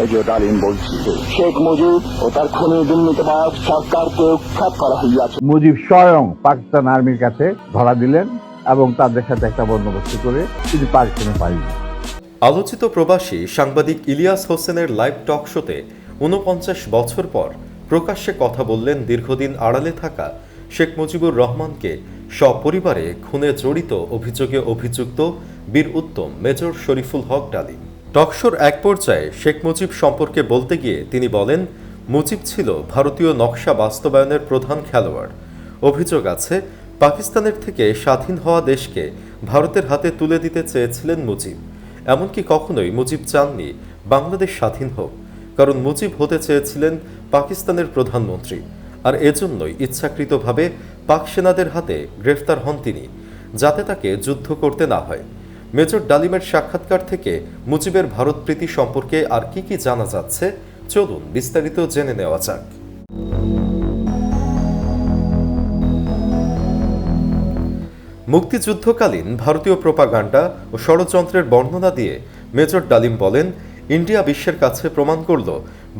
Major ডালিম বলছি শেখ মুজিব ও তার খুনি দুর্নীতিবাদ সরকারকে উৎখাত করা হইয়াছে। মুজিব স্বয়ং পাকিস্তান আর্মির কাছে ধরা দিলেন এবং তাদের সাথে একটা বন্দোবস্ত করে তিনি পাকিস্তানে আলোচিত প্রবাসী সাংবাদিক ইলিয়াস হোসেনের লাইভ টক শোতে ঊনপঞ্চাশ বছর পর প্রকাশ্যে কথা বললেন দীর্ঘদিন আড়ালে থাকা শেখ মুজিবুর রহমানকে সপরিবারে খুনে জড়িত অভিযোগে অভিযুক্ত বীর উত্তম মেজর শরীফুল হক ডালিম। টকশোর এক পর্যায়ে শেখ মুজিব সম্পর্কে বলতে গিয়ে তিনি বলেন, মুজিব ছিল ভারতীয় নকশা বাস্তবায়নের প্রধান খেলোয়াড়। অভিযোগ আছে, পাকিস্তানের থেকে স্বাধীন হওয়া দেশকে ভারতের হাতে তুলে দিতে চেয়েছিলেন মুজিব। এমনকি কখনোই মুজিব চাননি বাংলাদেশ স্বাধীন হোক, কারণ মুজিব হতে চেয়েছিলেন পাকিস্তানের প্রধানমন্ত্রী। আর এজন্যই ইচ্ছাকৃতভাবে পাক সেনাদের হাতে গ্রেফতার হন তিনি, যাতে তাকে যুদ্ধ করতে না হয়। মেজর ডালিমের সাক্ষাৎকার থেকে মুজিবের ভারতপ্রীতি সম্পর্কে আর কি কি জানা যাচ্ছে, চলুন বিস্তারিত জেনে নেওয়া যাক। মুক্তিযুদ্ধকালীন ভারতীয় প্রোপাগান্ডা ও ষড়যন্ত্রের বর্ণনা দিয়ে মেজর ডালিম বলেন, ইন্ডিয়া বিশ্বের কাছে প্রমাণ করল,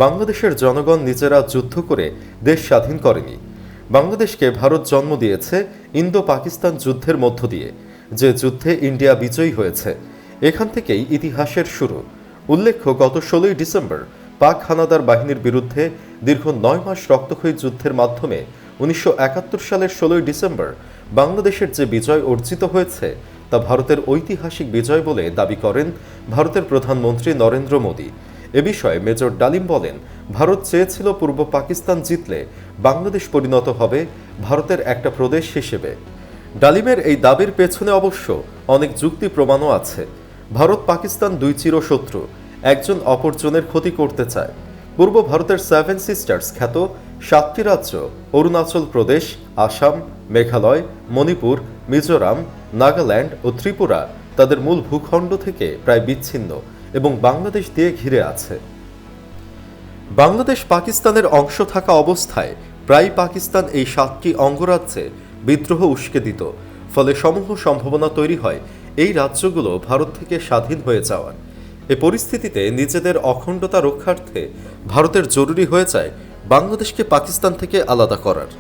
বাংলাদেশের জনগণ নিজেরা যুদ্ধ করে দেশ স্বাধীন করেনি। বাংলাদেশকে ভারত জন্ম দিয়েছে ইন্দো পাকিস্তান যুদ্ধের মধ্য দিয়ে। যে যুদ্ধে ইন্ডিয়া বিজয়ী হয়েছে। এখান থেকেই ইতিহাসের শুরু। উল্লেখ্য, গত ষোলোই ডিসেম্বর পাক হানাদার বাহিনীর বিরুদ্ধে দীর্ঘ নয় মাস রক্তক্ষয়ী যুদ্ধের মাধ্যমে উনিশশো একাত্তর সালের ষোলোই ডিসেম্বর বাংলাদেশের যে বিজয় অর্জিত হয়েছে, তা ভারতের ঐতিহাসিক বিজয় বলে দাবি করেন ভারতের প্রধানমন্ত্রী নরেন্দ্র মোদী। এ বিষয়ে মেজর ডালিম বলেন, ভারত চেয়েছিল পূর্ব পাকিস্তান জিতলে বাংলাদেশ পরিণত হবে ভারতের একটা প্রদেশ হিসেবে। ডালিমের এই দাবির পেছনে অবশ্য অনেক যুক্তি প্রমাণও আছে। ভারত পাকিস্তান দুই চিরশত্রু, একজন অপরজনের ক্ষতি করতে চায়। পূর্ব ভারতের সেভেন সিস্টার্স খ্যাত সাতটি রাজ্য, অরুণাচল প্রদেশ, আসাম, মেঘালয়, মণিপুর, মিজোরাম, নাগাল্যান্ড ও ত্রিপুরা তাদের মূল ভূখণ্ড থেকে প্রায় বিচ্ছিন্ন এবং বাংলাদেশ দিয়ে ঘিরে আছে। বাংলাদেশ পাকিস্তানের অংশ থাকা অবস্থায় প্রায় পাকিস্তান এই সাতটি অঙ্গরাজ্যে বিদ্রোহ উস্কে দিত। ফলে সমূহ সম্ভাবনা তৈরি হয় এই রাজ্যগুলো ভারত থেকে স্বাধীন হয়ে যাওয়ার। এ পরিস্থিতিতে নিজেদের অখণ্ডতা রক্ষার্থে ভারতের জরুরি হয়ে যায় বাংলাদেশকে পাকিস্তান থেকে আলাদা করার।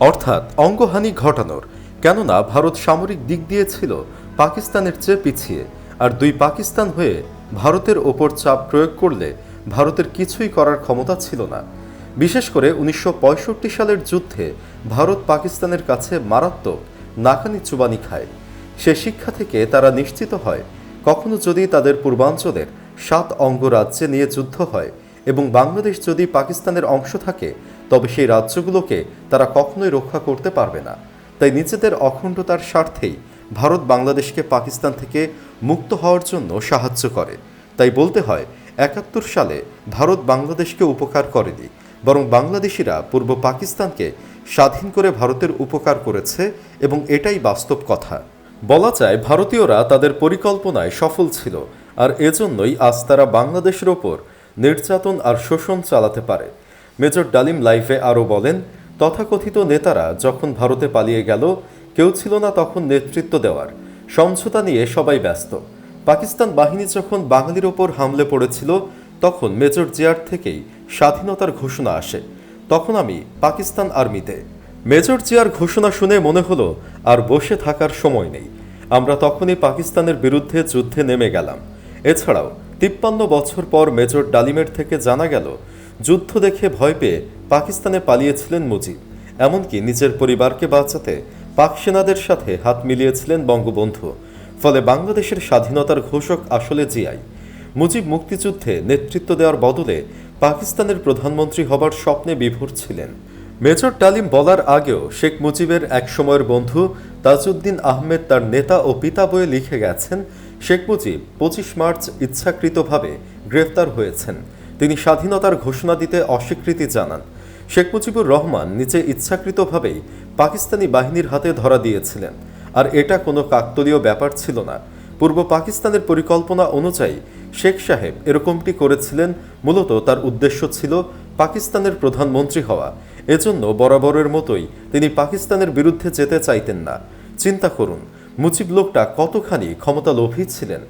অর্থাৎ অঙ্গহানি ঘটানোর। কেননা ভারত সামরিক দিক দিয়ে ছিল পাকিস্তানের চেয়ে পিছিয়ে। আর দুই পাকিস্তান হয়ে ভারতের ওপর চাপ প্রয়োগ করলে ভারতের কিছুই করার ক্ষমতা ছিল না। বিশেষ করে উনিশশো পঁয়ষট্টি সালের যুদ্ধে ভারত পাকিস্তানের কাছে মারাত্মক নাকানি চুবানি খায়। সে শিক্ষা থেকে তারা নিশ্চিত হয়, কখনো যদি তাদের পূর্বাঞ্চলের সাত অঙ্গরাজ্যে নিয়ে যুদ্ধ হয় এবং বাংলাদেশ যদি পাকিস্তানের অংশ থাকে, তবে সেই রাজ্যগুলোকে তারা কখনোই রক্ষা করতে পারবে না। তাই নিজেদের অখণ্ডতার স্বার্থেই ভারত বাংলাদেশকে পাকিস্তান থেকে মুক্ত হওয়ার জন্য সাহায্য করে। তাই বলতে হয়, একাত্তর সালে ভারত বাংলাদেশকে উপকার করেনি। বরং বাংলাদেশিরা পূর্ব পাকিস্তানকে স্বাধীন করে ভারতের উপকার করেছে এবং এটাই বাস্তব কথা। বলা যায়, ভারতীয়রা তাদের পরিকল্পনায় সফল ছিল আর এজন্যই আজ তারা বাংলাদেশের ওপর নির্যাতন আর শোষণ চালাতে পারে। মেজর ডালিম লাইফে আরও বলেন, তথাকথিত নেতারা যখন ভারতে পালিয়ে গেল, কেউ ছিল না তখন নেতৃত্ব দেওয়ার। সমঝোতা নিয়ে সবাই ব্যস্ত। পাকিস্তান বাহিনী যখন বাঙালির ওপর হামলে পড়েছিল তখন মেজর জিয়ার থেকেই স্বাধীনতার ঘোষণা আসে। তখন আমি পাকিস্তান আর্মিতে। মেজর জিয়ার ঘোষণা শুনে মনে হলো, আর বসে থাকার সময় নেই। আমরা তখনই পাকিস্তানের বিরুদ্ধে যুদ্ধে নেমে গেলাম। এছাড়াও তিপ্পান্ন বছর পর মেজর ডালিমের থেকে জানা গেল, যুদ্ধ দেখে ভয় পেয়ে পাকিস্তানে পালিয়েছিলেন মুজিব। এমনকি নিজের পরিবারকে বাঁচাতে পাক সেনাদের সাথে হাত মিলিয়েছিলেন বঙ্গবন্ধু। ফলে বাংলাদেশের স্বাধীনতার ঘোষক আসলে জিয়াই। মুজিব মুক্তিযুদ্ধে নেতৃত্ব দেওয়ার বদলে পাকিস্তানের প্রধানমন্ত্রী হবার স্বপ্নে বিভোর ছিলেন। মেজর ডালিম বলার আগেও শেখ মুজিবের এক সময়ের বন্ধু তাজউদ্দিন আহমেদ তার নেতা ও পিতা বইয়ে লিখে গেছেন, শেখ মুজিব পঁচিশ মার্চ ইচ্ছাকৃতভাবে গ্রেফতার হয়েছেন। তিনি স্বাধীনতার ঘোষণা দিতে অস্বীকৃতি জানান। শেখ মুজিবুর রহমান নিজে ইচ্ছাকৃতভাবেই পাকিস্তানি বাহিনীর হাতে ধরা দিয়েছিলেন। আর এটা কোনো কাকতলীয় ব্যাপার ছিল না। পূর্ব পাকিস্তানের পরিকল্পনা অনুযায়ী শেখ সাহেব এরকমটি করেছিলেন মূলত তার উদ্দেশ্য ছিল পাকিস্তানের প্রধানমন্ত্রী হওয়া। এজন্য বরাবরের মতোই তিনি পাকিস্তানের বিরুদ্ধে যেতে চাইতেন না। চিন্তা করুন, মুজিব লোকটা কতখানি ক্ষমতা লোভী ছিলেন?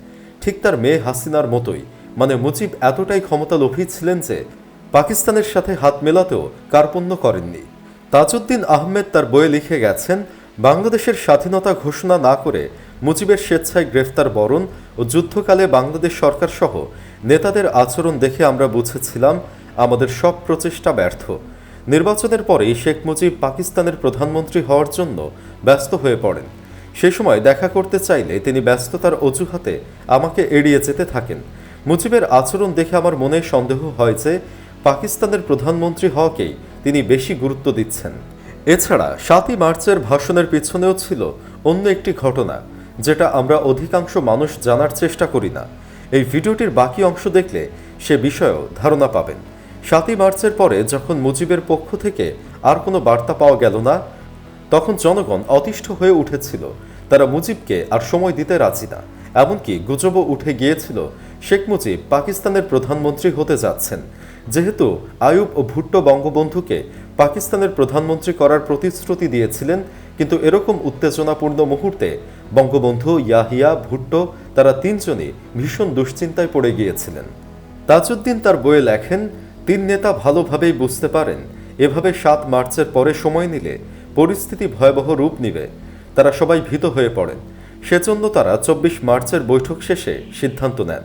ঠিক তার মেয়ে হাসিনার মতোই। মানে মুজিব এতটাই ক্ষমতা লোভী ছিলেন যে পাকিস্তানের সাথে হাত মেলাতেও কার্পণ্য করেননি। তাজউদ্দিন আহমেদ তার বইয়ে লিখে গেছেন, বাংলাদেশের স্বাধীনতা ঘোষণা না করে মুজিবের স্বেচ্ছায় গ্রেফতার বরণ ও যুদ্ধকালে বাংলাদেশ সরকার সহ নেতাদের আচরণ দেখে আমরা বুঝেছিলাম, আমাদের সব প্রচেষ্টা ব্যর্থ। নির্বাচনের পরেই শেখ মুজিব পাকিস্তানের প্রধানমন্ত্রী হওয়ার জন্য ব্যস্ত হয়ে পড়েন। সে সময় দেখা করতে চাইলে তিনি ব্যস্ততার অজুহাতে আমাকে এড়িয়ে যেতে থাকেন। মুজিবের আচরণ দেখে আমার মনে সন্দেহ হয় যে পাকিস্তানের প্রধানমন্ত্রী হওয়াকেই তিনি বেশি গুরুত্ব দিচ্ছেন। এছাড়া সাতই মার্চের ভাষণের পিছনেও ছিল অন্য একটি ঘটনা। যেটা আমরা অধিকাংশ মানুষ জানার চেষ্টা করি না। এই ভিডিওটির বাকি অংশ দেখলে সে বিষয়েও ধারণা পাবেন। সাতই মার্চের পরে যখন মুজিবের পক্ষ থেকে আর কোনো বার্তা পাওয়া গেল না, তখন জনগণ অতিষ্ঠ হয়ে উঠেছিল। তারা মুজিবকে আর সময় দিতে রাজি না। এমনকি গুজবও উঠে গিয়েছিল, শেখ মুজিব পাকিস্তানের প্রধানমন্ত্রী হতে যাচ্ছেন। যেহেতু আয়ুব ও ভুট্টো বঙ্গবন্ধুকে পাকিস্তানের প্রধানমন্ত্রী করার প্রতিশ্রুতি দিয়েছিলেন, কিন্তু এরকম উত্তেজনাপূর্ণ মুহূর্তে বঙ্গবন্ধু, ইয়াহিয়া, ভুট্টো তারা তিনজনই ভীষণ দুশ্চিন্তায় পড়ে গিয়েছিলেন। তাজউদ্দিন তার বইয়ে লেখেন, তিন নেতা ভালোভাবেই বুঝতে পারেন, এভাবে সাত মার্চের পরে সময় নিলে পরিস্থিতি ভয়াবহ রূপ নিবে। তারা সবাই ভীত হয়ে পড়েন। সেজন্য তারা চব্বিশ মার্চের বৈঠক শেষে সিদ্ধান্ত নেন।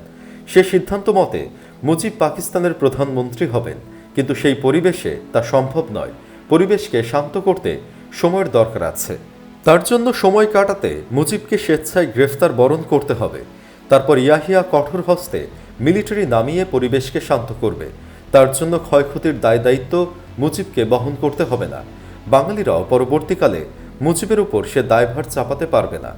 সে সিদ্ধান্ত মতে মুজিব পাকিস্তানের প্রধানমন্ত্রী হবেন, কিন্তু সেই পরিবেশে তা সম্ভব নয়। পরিবেশকে শান্ত করতে সময়ের দরকার আছে। তার জন্য সময় কাটাতে মুজিবকে স্বেচ্ছায় গ্রেফতার বরণ করতে হবে। তারপর ইয়াহিয়া কঠোর হস্তে মিলিটারি নামিয়ে পরিবেশকে শান্ত করবে। তার জন্য ক্ষয়ক্ষতির দায় দায়িত্ব মুজিবকে বহন করতে হবে না। বাঙালিরাও পরবর্তীকালে মুজিবের উপর সে দায়ভার চাপাতে পারবে না।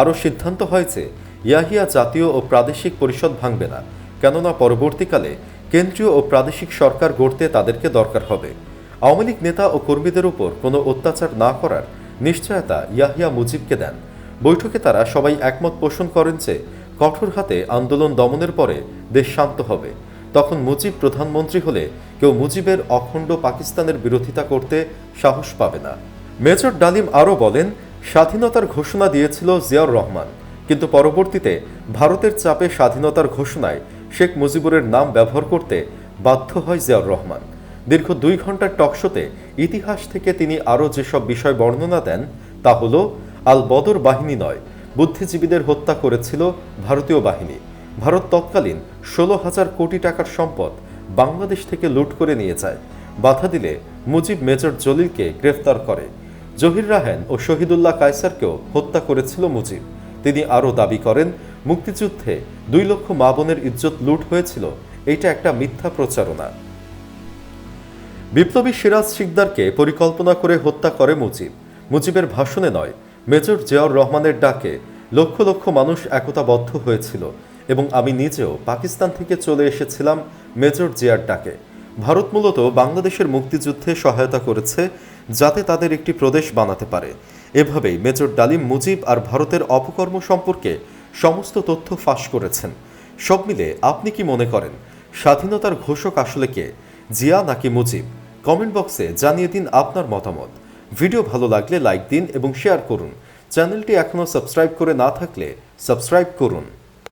আরও সিদ্ধান্ত হয়েছে ইয়াহিয়া জাতীয় ও প্রাদেশিক পরিষদ ভাঙবে না, কেননা পরবর্তীকালে কেন্দ্রীয় ও প্রাদেশিক সরকার গড়তে তাদেরকে দরকার হবে। আওয়ামী লীগ নেতা ও কর্মীদের উপর কোনো অত্যাচার না করার নিশ্চয়তা ইয়াহিয়া মুজিবকে দেন। বৈঠকে তারা সবাই একমত পোষণ করেন যে, কঠোর হাতে আন্দোলন দমনের পরে দেশ শান্ত হবে। তখন মুজিব প্রধানমন্ত্রী হলে কেউ মুজিবের অখণ্ড পাকিস্তানের বিরোধিতা করতে সাহস পাবে না। মেজর ডালিম আরও বলেন, স্বাধীনতার ঘোষণা দিয়েছিল জিয়াউর রহমান। কিন্তু পরবর্তীতে ভারতের চাপে স্বাধীনতার ঘোষণায় শেখ মুজিবুরের নাম ব্যবহার করতে বাধ্য হয় জিয়াউর রহমান। দীর্ঘ দুই ঘণ্টার টকশোতে ইতিহাস থেকে তিনি আরও যেসব বিষয় বর্ণনা দেন, তা হল আল বদর বাহিনী নয়, বুদ্ধিজীবীদের হত্যা করেছিল ভারতীয় বাহিনী। ভারত তৎকালীন ষোলো হাজার কোটি টাকার সম্পদ বাংলাদেশ থেকে লুট করে নিয়ে যায়। বাধা দিলে মুজিব মেজর জলিলকে গ্রেফতার করে। জহির রাহেন ও শহীদুল্লাহ কায়সারকেও হত্যা করেছিল মুজিব। তিনি আরও দাবি করেন, মুক্তিযুদ্ধে দুই লক্ষ মা বোনের ইজ্জত লুট হয়েছিল এটা একটা মিথ্যা প্রচারণা। বিপ্লবী সিরাজ শিকদারকে পরিকল্পনা করে হত্যা করে মুজিব। মুজিবের ভাষণে নয়, মেজর জিয়াউর রহমানের ডাকে লক্ষ লক্ষ মানুষ একতাবদ্ধ হয়েছিল এবং আমি নিজেও পাকিস্তান থেকে চলে এসেছিলাম মেজর জিয়ার ডাকে। ভারত মূলত বাংলাদেশের মুক্তিযুদ্ধে সহায়তা করেছে যাতে তাদের একটি প্রদেশ বানাতে পারে। এভাবেই মেজর ডালিম মুজিব আর ভারতের অপকর্ম সম্পর্কে সমস্ত তথ্য ফাঁস করেছেন। সব মিলে আপনি কি মনে করেন, স্বাধীনতার ঘোষক আসলে কে? জিয়া নাকি মুজিব? কমেন্ট বক্সে জানিয়ে দিন আপনার মতামত। ভিডিও ভালো লাগলে লাইক দিন এবং শেয়ার করুন। চ্যানেলটি এখনও সাবস্ক্রাইব করে না থাকলে সাবস্ক্রাইব করুন।